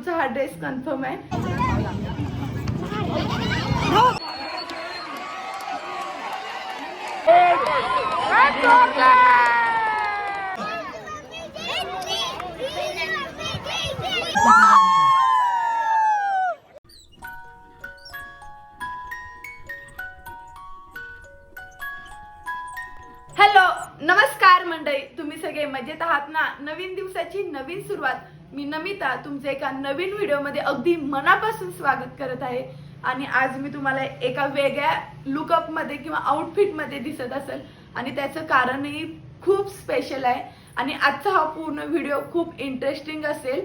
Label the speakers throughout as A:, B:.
A: तुझा हा dress confirm आहे. हॅलो नमस्कार मंडळी. तुम्ही सगळे मजेत आहात ना? नवीन दिवसाची नवीन सुरुवात. मी नमिता तुमचे एका नवीन व्हिडिओमध्ये अगदी मनापासून स्वागत करत आहे. आणि आज मी तुम्हाला एका वेगळ्या लुकअपमध्ये किंवा आउटफिटमध्ये दिसत असेल. आणि त्याचं कारणही खूप स्पेशल आहे. आणि आजचा हा पूर्ण व्हिडिओ खूप इंटरेस्टिंग असेल.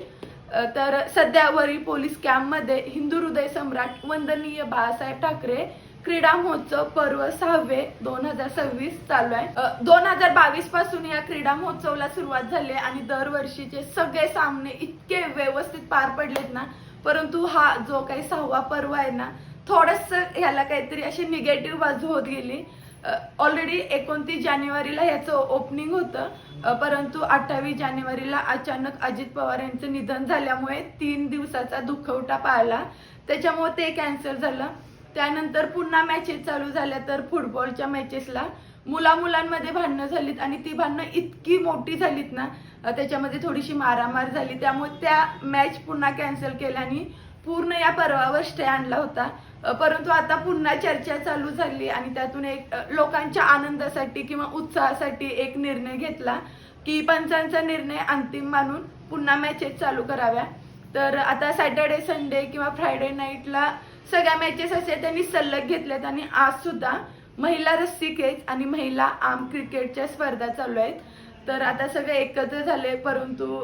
A: तर सध्या वरी पोलीस कॅम्पमध्ये हिंदू हृदय सम्राट वंदनीय बाळासाहेब ठाकरे क्रीडा महोत्सव पर्व सहावे दोन हजार सव्वीस चालू आहे. दोन हजार बावीसपासून या क्रीडा महोत्सवला सुरुवात झाली आणि दरवर्षीचे सगळे सामने इतके व्यवस्थित पार पडलेत ना परंतु हा जो काही सहावा पर्व आहे ना थोडस ह्याला काहीतरी अशी निगेटिव्ह बाजू होत गेली. ऑलरेडी एकोणतीस जानेवारीला याचं ओपनिंग होतं परंतु अठ्ठावीस जानेवारीला अचानक अजित पवार यांचं निधन झाल्यामुळे तीन दिवसाचा दुखवटा पाळला. त्याच्यामुळे ते कॅन्सल झालं. त्यानंतर पुन्हा मॅचेस चालू झाल्या तर फुटबॉलच्या मॅचेसला मुला मुलांमध्ये भांडणं झालीत आणि ती भांडणं इतकी मोठी झालीत ना त्याच्यामध्ये थोडीशी मारामार झाली. त्यामुळे त्या मॅच पुन्हा कॅन्सल केल्याने पूर्ण या पर्वावर स्टे आणला होता. परंतु आता पुन्हा चर्चा चालू झाली आणि त्यातून एक लोकांच्या आनंदासाठी किंवा उत्साहासाठी एक निर्णय घेतला की पंचांचा निर्णय अंतिम मानून पुन्हा मॅचेस चालू कराव्या. तर आता सॅटर्डे संडे किंवा फ्रायडे नाईटला सगळ्या मॅचेस असे त्यांनी सल्लग घेतल्यात आणि आज सुद्धा महिला रस्सी खेच आणि महिला आर्म क्रिकेटच्या स्पर्धा चालू आहेत. तर आता सगळे एकत्र झाले परंतु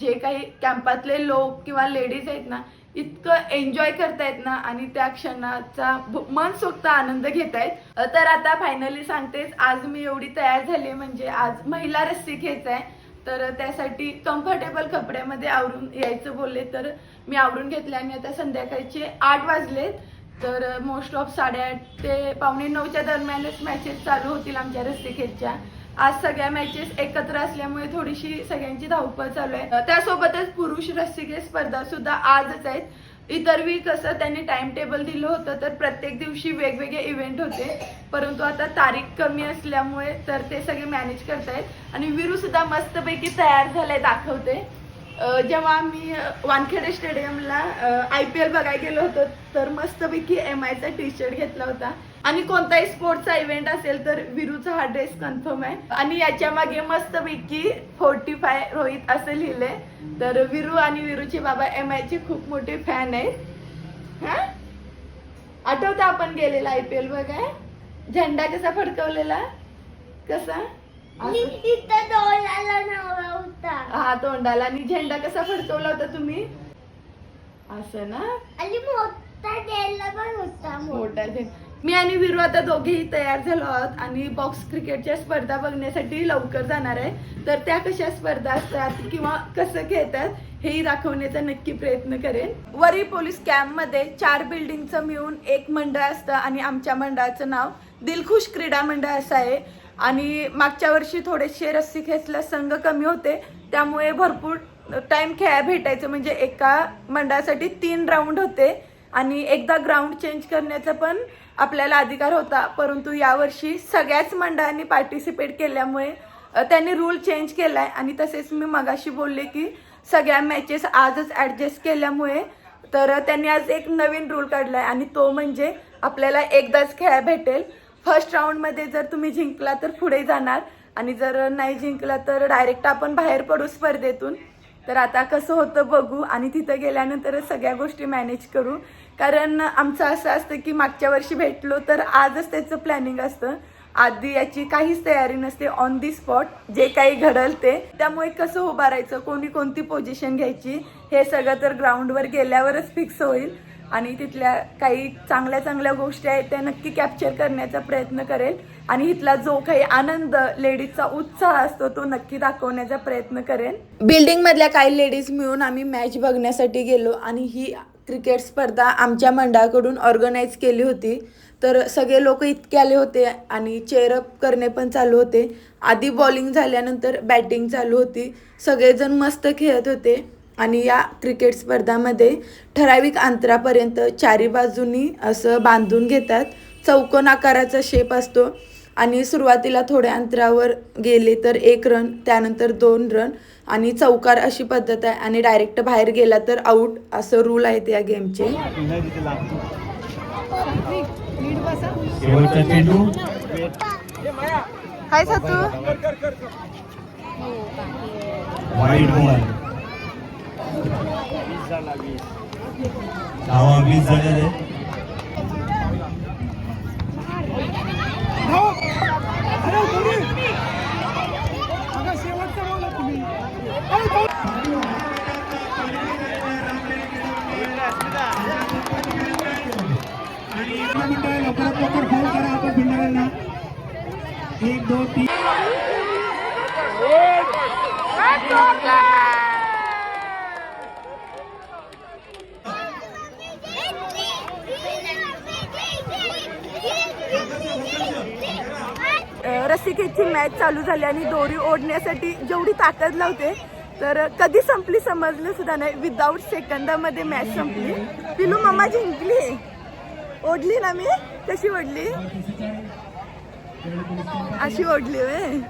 A: जे काही कॅम्पातले लोक किंवा लेडीज आहेत ना इतकं एन्जॉय करतायत ना आणि त्या क्षणाचा मन सोक्त आनंद घेतायत. तर आता फायनली सांगतेच आज मी एवढी तयार झाली म्हणजे आज महिला रस्सी खेच आहे. तर त्यासाठी कम्फर्टेबल कपड्यामध्ये आवरून यायचं बोलले तर मी आवरून घेतले आणि आता संध्याकाळचे आठ वाजलेत. तर मोस्ट ऑफ साडेआठ ते पावणे नऊच्या दरम्यानच मॅचेस चालू होतील आमच्या रस्सीखेचच्या आज सगळ्या मॅचेस एकत्र असल्यामुळे थोडीशी सगळ्यांची धावपळ चालू आहे. त्यासोबतच पुरुष रस्सीखेच स्पर्धा सुद्धा आजच आहेत. इतरवी कसं त्यांनी टाइम टेबल दिलं होतं तर प्रत्येक दिवशी वेगवेगळे इव्हेंट होते. परंतु आता तारीख कमी असल्यामुळे तर ते सगळे मॅनेज करतायत. आणि विरू सुद्धा मस्तपैकी तयार झालाय दाखवते जेव्हा आम्ही वानखेडे स्टेडियमला आय पी एल बघायला गेलो होतो तर मस्तपैकी एम आयचा टी शर्ट घेतला होता. आणि कोणताही स्पोर्टचा इव्हेंट असेल तर विरूचा हा ड्रेस कन्फर्म आहे. आणि याच्या मागे मस्तपैकी फोर्टी फाय रोहित असं लिहिले. तर विरू आणि विरूचे बाबा एम आयचे खूप मोठे फॅन आहेत. हा? आठवतं आपण गेलेला आय पी एल बघाय झेंडा कसा फडकवलेला? कसा? हा तोंडाला. आणि झेंडा कसा फडकवला होता तुम्ही? असं ना?
B: आणि मोठा द्यायला पण होता
A: मोठा. झेंडा. मी आणि विरू आता दोघेही तयार झालो आहोत आणि बॉक्स क्रिकेटच्या स्पर्धा बघण्यासाठी लवकर जाणार आहे. तर त्या कशा स्पर्धा असतात किंवा कसं खेळतात हेही दाखवण्याचा नक्की प्रयत्न करेन. वरी पोलीस कॅम्पमध्ये चार बिल्डिंगचं मिळून एक मंडळ असतं आणि आमच्या मंडळाचं नाव दिलखुश क्रीडा मंडळ असं आहे. आणि मागच्या वर्षी थोडेसे रस्सी खेचला संघ कमी होते. त्यामुळे भरपूर टाइम खेळा भेटायचं. म्हणजे एका मंडळासाठी तीन राऊंड होते. आणि एकदा ग्राउंड चेंज करण्याचा पण आपल्याला अधिकार होता. परंतु यावर्षी सगळ्याच मंडळांनी पार्टिसिपेट केल्यामुळे त्यांनी रूल चेंज केलाय. आणि तसेच मी मगाशी बोलले की सगळ्या मॅचेस आजच ॲडजस्ट केल्यामुळे तर त्यांनी आज एक नवीन रूल काढलाय. आणि तो म्हणजे आपल्याला एकदाच खेळा भेटेल. फर्स्ट राऊंडमध्ये जर तुम्ही जिंकला तर पुढे जाणार. आणि जर नाही जिंकला तर डायरेक्ट आपण बाहेर पडू स्पर्धेतून. तर आता कसं होतं बघू आणि तिथं गेल्यानंतरच सगळ्या गोष्टी मॅनेज करू. कारण आमचं असं असतं की मागच्या वर्षी भेटलो तर आजच त्याचं प्लॅनिंग असतं. आधी याची काहीच तयारी नसते ऑन दी स्पॉट जे काही घडल ते. त्यामुळे कसं उभारायचं? कोणी कोणती पोझिशन घ्यायची? हे सगळं तर ग्राउंडवर गेल्यावरच फिक्स होईल. आणि तिथल्या काही चांगल्या चांगल्या गोष्टी आहेत त्या नक्की कॅप्चर करण्याचा प्रयत्न करेल. आणि इथला जो काही आनंद लेडीजचा उत्साह असतो तो नक्की दाखवण्याचा प्रयत्न करेन बिल्डिंग मधल्या काही लेडीज मिळून आम्ही मॅच बघण्यासाठी गेलो आणि ही क्रिकेट स्पर्धा आमच्या मंडळाकडून ऑर्गनाईज केली होती. तर सगळे लोक इतके आले होते आणि चेअरअप करणे पण चालू होते. आधी बॉलिंग झाल्यानंतर बॅटिंग चालू होती. सगळेजण मस्त खेळत होते. आणि या क्रिकेट स्पर्धामध्ये ठराविक अंतरापर्यंत चारी बाजूनी असं बांधून घेतात. चौकोन आकाराचा शेप असतो आणि सुरुवातीला थोड्या अंतरावर गेले तर एक रन त्यानंतर दोन रन आणि चौकार अशी पद्धत आहे आणि डायरेक्ट बाहेर गेला तर आऊट असं रूल आहेत या गेमचे हाय
C: धावा वीस झालेले
D: लवकरात लवकर फोन करा आपण फिल्डरांना एक दोन तीन.
A: रसिकेची मॅच चालू झाली आणि दोरी ओढण्यासाठी जेवढी ताकद लावते तर कधी संपली समजलं सुद्धा नाही. विदाऊट सेकंदामध्ये मॅच संपली. पिलू मम्मा जिंकली. ओढली ना मी? कशी ओढली? अशी ओढली वे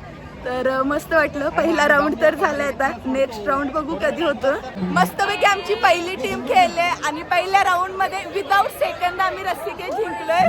A: तर मस्त वाटलं. पहिला राऊंड तर झाला आता. नेक्स्ट राऊंड बघू कधी होतं. मस्तपैकी आमची पहिली टीम खेळले आणि पहिल्या राऊंडमध्ये विदाऊट सेकंद आम्ही रस्सिके जिंकलोय.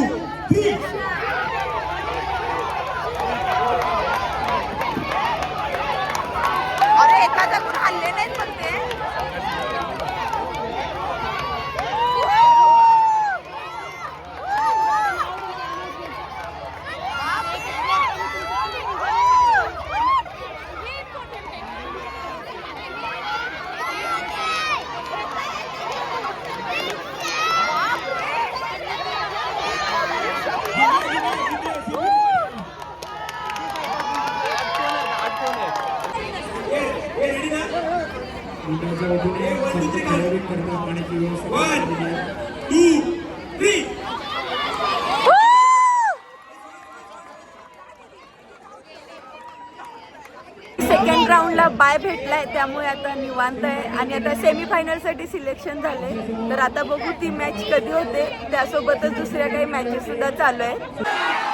A: अरे एखादा कोण हल्ले नाहीत पण ते
D: मुलाच्या वतीने संत ठराविक करता पाण्याची व्यवस्था केलेली आहे.
A: सेकंड राऊंडला बाय भेटलाय त्यामुळे आता निवांत आहे. आणि आता सेमीफायनलसाठी सिलेक्शन झाले तर आता बघू ती मॅच कधी होते. त्यासोबतच दुसऱ्या काही मॅचेस सुद्धा चालू आहे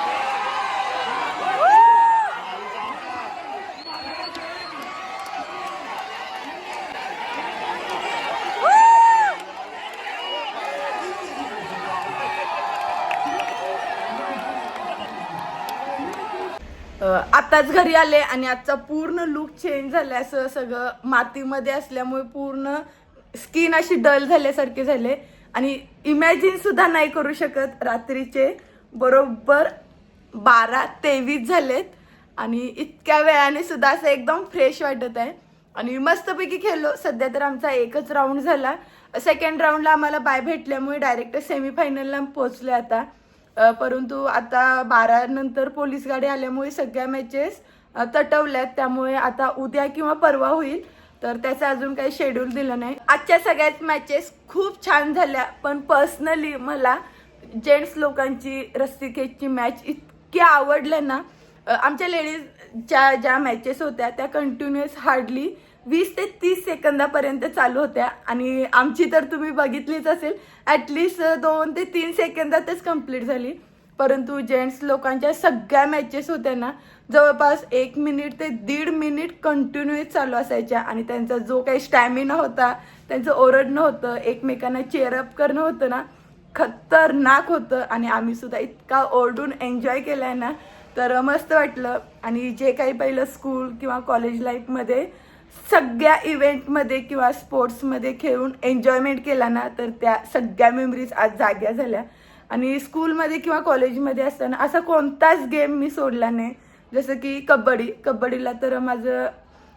A: आत्ताच आताच घरी आले आणि आजचा पूर्ण लुक चेंज झालाय. असं सगळं मातीमध्ये असल्यामुळे पूर्ण स्किन अशी डल झाल्यासारखे झाले. आणि इमॅजिन सुद्धा नाही करू शकत रात्रीचे. बरोबर बारा तेवीस झालेत. आणि इतक्या वेळाने सुद्धा असं एकदम फ्रेश वाटत आहे. आणि मस्तपैकी खेळलो. सध्या तर आमचा एकच राऊंड झाला. सेकंड राऊंडला आम्हाला बाय भेटल्यामुळे डायरेक्ट सेमीफायनलला पोहोचले आता. परंतु आता बारा नंतर पोलीस गाडी आल्यामुळे सगळ्या मॅचेस तटवल्यात. त्यामुळे आता उद्या किंवा परवा होईल. तर त्याचं अजून काही शेड्यूल दिलं नाही. आजच्या सगळ्याच मॅचेस खूप छान झाल्या. पण पर्सनली मला जेंट्स लोकांची रस्सीखेचची मॅच इतकी आवडल्या ना आमच्या लेडीजच्या ज्या मॅचेस होत्या त्या कंटिन्युअस हार्डली वीस ते तीस सेकंदापर्यंत चालू होत्या. आणि आमची तर तुम्ही बघितलीच असेल ॲटलिस्ट दोन ते तीन सेकंदातच कंप्लीट झाली. परंतु जेंट्स लोकांच्या सगळ्या मॅचेस होत्या ना जवळपास एक मिनिट ते दीड मिनिट कंटिन्युअस चालू असायच्या. आणि त्यांचा जो काही स्टॅमिना होता त्यांचं ओरडणं होतं एकमेकांना चेअरअप करणं होतं ना खतरनाक होतं. आणि आम्ही सुद्धा इतका ओरडून एन्जॉय केलाय ना तर मस्त वाटलं. आणि जे काही पहिलं स्कूल किंवा कॉलेज लाईफमध्ये सगळ्या इव्हेंटमध्ये किंवा स्पोर्ट्समध्ये खेळून एन्जॉयमेंट केला ना तर त्या सगळ्या मेमरीज आज जाग्या झाल्या. आणि स्कूलमध्ये किंवा कॉलेजमध्ये असताना असा कोणताच गेम मी सोडला नाही. जसं की कबड्डी. कबड्डीला तर माझं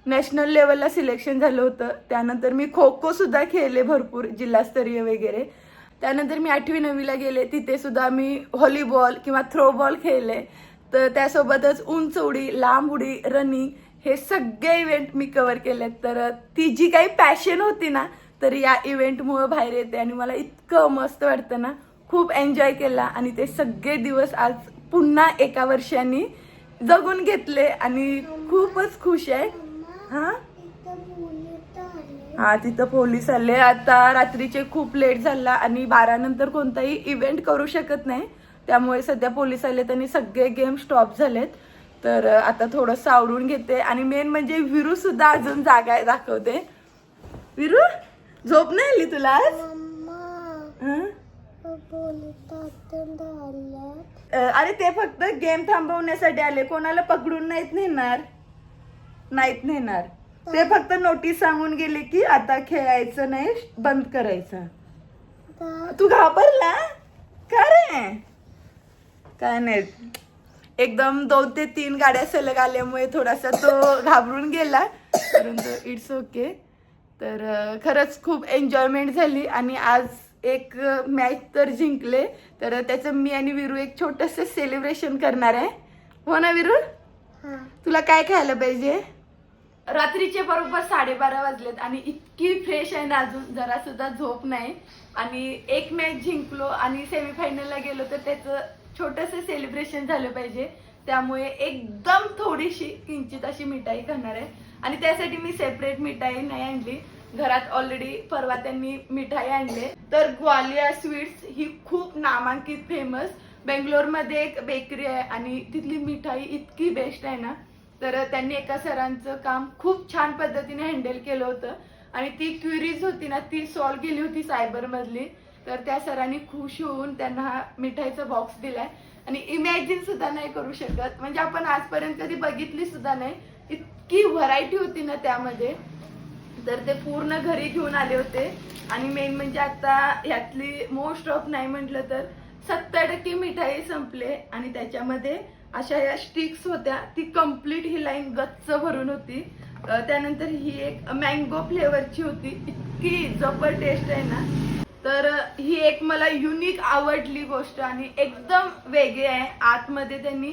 A: नॅशनल लेवलला सिलेक्शन झालं होतं. त्यानंतर मी खो खोसुद्धा खेळले भरपूर जिल्हास्तरीय वगैरे. त्यानंतर मी आठवी नववीला गेले. तिथे सुद्धा मी व्हॉलीबॉल किंवा थ्रोबॉल खेळले. तर त्यासोबतच उंच उडी लांब उडी रनिंग हे सगळे इव्हेंट मी कव्हर केलेत. तर ती जी काही पॅशन होती ना तर या इव्हेंटमुळं बाहेर येते आणि मला इतकं मस्त वाटतं ना. खूप एन्जॉय केला आणि ते सगळे दिवस आज पुन्हा एका वर्षांनी जगून घेतले आणि खूपच खुश आहे. हा? हा तिथं पोलीस आले. आता रात्रीचे खूप लेट झाला आणि बारा नंतर कोणताही इव्हेंट करू शकत नाही. त्यामुळे सध्या पोलीस आले त्यांनी सगळे गेम स्टॉप झालेत. तर आता थोडं आवरून घेते. आणि मेन म्हणजे विरू सुद्धा अजून जागा आहे दाखवते. विरू झोप नाही आली तुला अरे ते फक्त गेम थांबवण्यासाठी आले. कोणाला पकडून नाहीत नेणार. नाहीत नेणार. ते फक्त नोटीस सांगून गेले की आता खेळायचं नाही बंद करायचं. तू घाबरला? का रे? काय नाही एकदम दोन ते तीन गाड्या सलग आल्यामुळे थोडासा तो घाबरून गेला. परंतु इट्स ओके तर खरंच खूप एन्जॉयमेंट झाली आणि आज एक मॅच तर जिंकले. तर त्याचं मी आणि विरू एक छोटंसं सेलिब्रेशन करणार आहे. हो ना विरू?
B: हा.
A: तुला काय खायला पाहिजे? रात्रीचे बरोबर साडेबारा वाजलेत आणि इतकी फ्रेश आहे ना अजून जरा सुद्धा झोप नाही. आणि एक मॅच जिंकलो आणि सेमीफायनलला गेलो तर त्याचं छोटस सेलिब्रेशन झालं पाहिजे. त्यामुळे एकदम थोडीशी किंचित अशी मिठाई खाणार आहे. आणि त्यासाठी मी सेपरेट मिठाई नाही आणली. घरात ऑलरेडी परवा त्यांनी मिठाई आणले. तर ग्वालियर स्वीट्स ही खूप नामांकित फेमस बेंगलोरमध्ये एक बेकरी आहे आणि तिथली मिठाई इतकी बेस्ट आहे ना. तर त्यांनी एका सरांचं काम खूप छान पद्धतीने हँडल केलं होतं. आणि ती क्युरीज होती ना ती सॉल्व्ह केली होती सायबर मधली तर त्या सरांनी खुश होऊन त्यांना हा मिठाईचा बॉक्स दिलाय. आणि इमॅजिन सुद्धा नाही करू शकत. म्हणजे आपण आजपर्यंत कधी बघितली सुद्धा नाही. इतकी व्हरायटी होती ना त्यामध्ये. तर ते पूर्ण घरी घेऊन आले होते. आणि मेन म्हणजे आता यातली मोस्ट ऑफ नाही म्हटलं तर सत्तर टक्के मिठाई संपले. आणि त्याच्यामध्ये अशा या स्टिक्स होत्या. ती कंप्लीट ही लाईन गच्च भरून होती. त्यानंतर ही एक मँगो फ्लेवरची होती. इतकी जबर टेस्ट आहे ना. तर ही एक मला युनिक आवडली गोष्ट आणि एकदम वेगळी आहे. आतमध्ये त्यांनी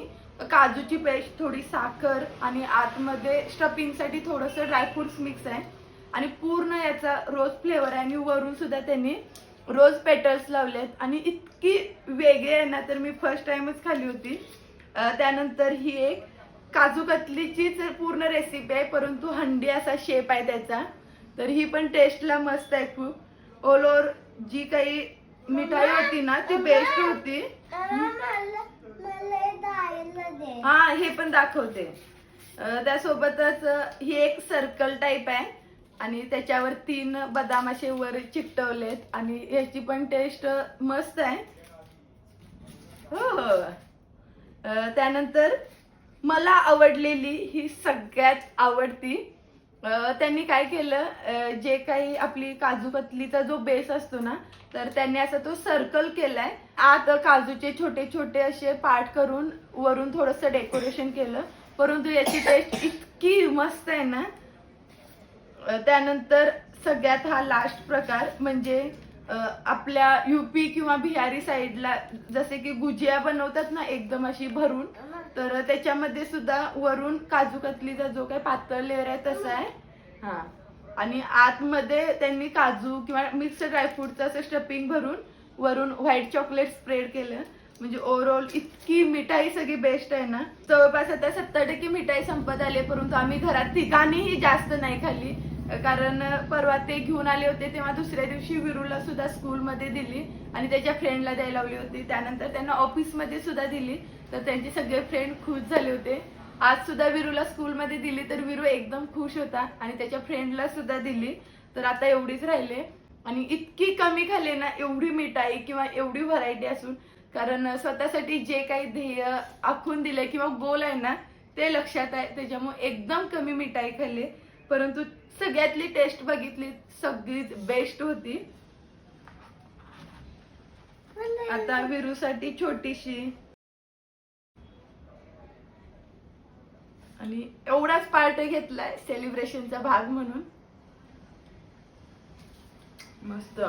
A: काजूची पेस्ट थोडी साखर आणि आतमध्ये स्टफिंगसाठी थोडंसं ड्रायफ्रुट्स मिक्स आहे. आणि पूर्ण याचा रोज फ्लेवर आहे आणि वरून सुद्धा त्यांनी रोज पेटल्स लावलेत आणि इतकी वेगळी आहे ना तर मी फर्स्ट टाइमच खाली होती. त्यानंतर ही एक काजू कतलीचीच पूर्ण रेसिपी आहे परंतु हंडी असा शेप आहे त्याचा. तर ही पण टेस्टला मस्त आहे खूप. ऑल ओव्हर जी काही मिठाई होती ना ती बेस्ट होती.
B: मला मला हे
A: हा हे पण दाखवते. त्यासोबतच ही एक सर्कल टाईप आहे. आणि त्याच्यावर तीन बदाम असे वर चिकटवलेत. आणि याची पण टेस्ट मस्त आहे. हो. त्यानंतर मला आवडलेली ही सगळ्यात आवडती त्यांनी काय केलं जे काही आपली काजू कतलीचा जो बेस असतो ना तर त्यांनी असा तो सर्कल केलाय. आत काजूचे छोटे छोटे असे पार्ट करून वरून थोडस डेकोरेशन केलं. परंतु याची टेस्ट इतकी मस्त आहे ना त्यानंतर सगळ्यात हा लास्ट प्रकार म्हणजे आपल्या युपी किंवा बिहारी साईडला जसे की गुजिया बनवतात ना एकदम अशी भरून तर त्याच्यामध्ये सुद्धा वरून काजू कतलीचा जो काही पातळ लेअर आहे तसा आहे. हा. आणि आतमध्ये त्यांनी काजू किंवा मिक्स ड्रायफ्रूटचं असं स्टफिंग भरून वरून व्हाईट चॉकलेट स्प्रेड केलं. म्हणजे ओव्हरऑल इतकी मिठाई सगळी बेस्ट आहे ना. जवळपास आता सत्तर टक्के मिठाई संपत आली परंतु आम्ही घरात ठिकाणीही जास्त नाही खाल्ली. कारण परवा ते घेऊन आले होते तेव्हा दुसऱ्या दिवशी विरूला सुद्धा स्कूलमध्ये दिली आणि त्याच्या फ्रेंडला द्यायला लावली होती. त्यानंतर त्यांना ऑफिसमध्ये सुद्धा दिली. तर त्यांचे सगळे फ्रेंड खुश झाले होते. आज सुद्धा विरूला स्कूलमध्ये दिली तर विरू एकदम खुश होता आणि त्याच्या फ्रेंडला सुद्धा दिली. तर आता एवढीच राहिले. आणि इतकी कमी खाल्ली ना एवढी मिठाई किंवा एवढी व्हरायटी असून. कारण स्वतःसाठी जे काही ध्येय आखून दिले किंवा गोल आहे ना ते लक्षात आहे. त्याच्यामुळे एकदम कमी मिठाई खाल्ली. परंतु सगळ्यातली टेस्ट बघितली सगळीच बेस्ट होती. आता विरूसाठी छोटीशी. आणि एवढाच पार्ट घेतलाय सेलिब्रेशनचा भाग म्हणून. मस्त.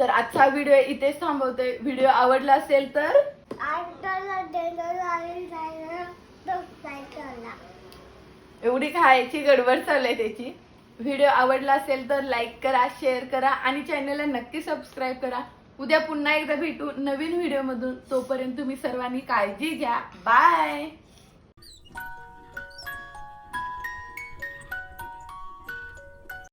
A: तर आजचा व्हिडिओ इथेच थांबवतोय व्हिडिओ आवडला असेल तर? एवढी खायची गडबड चालू आहे त्याची. व्हिडिओ आवडला असेल तर लाईक करा शेअर करा आणि चॅनलला नक्की सबस्क्राईब करा. उद्या पुन्हा एकदा भेटू नवीन व्हिडिओमधून तोपर्यंत तुम्ही सर्वांनी काळजी घ्या. बाय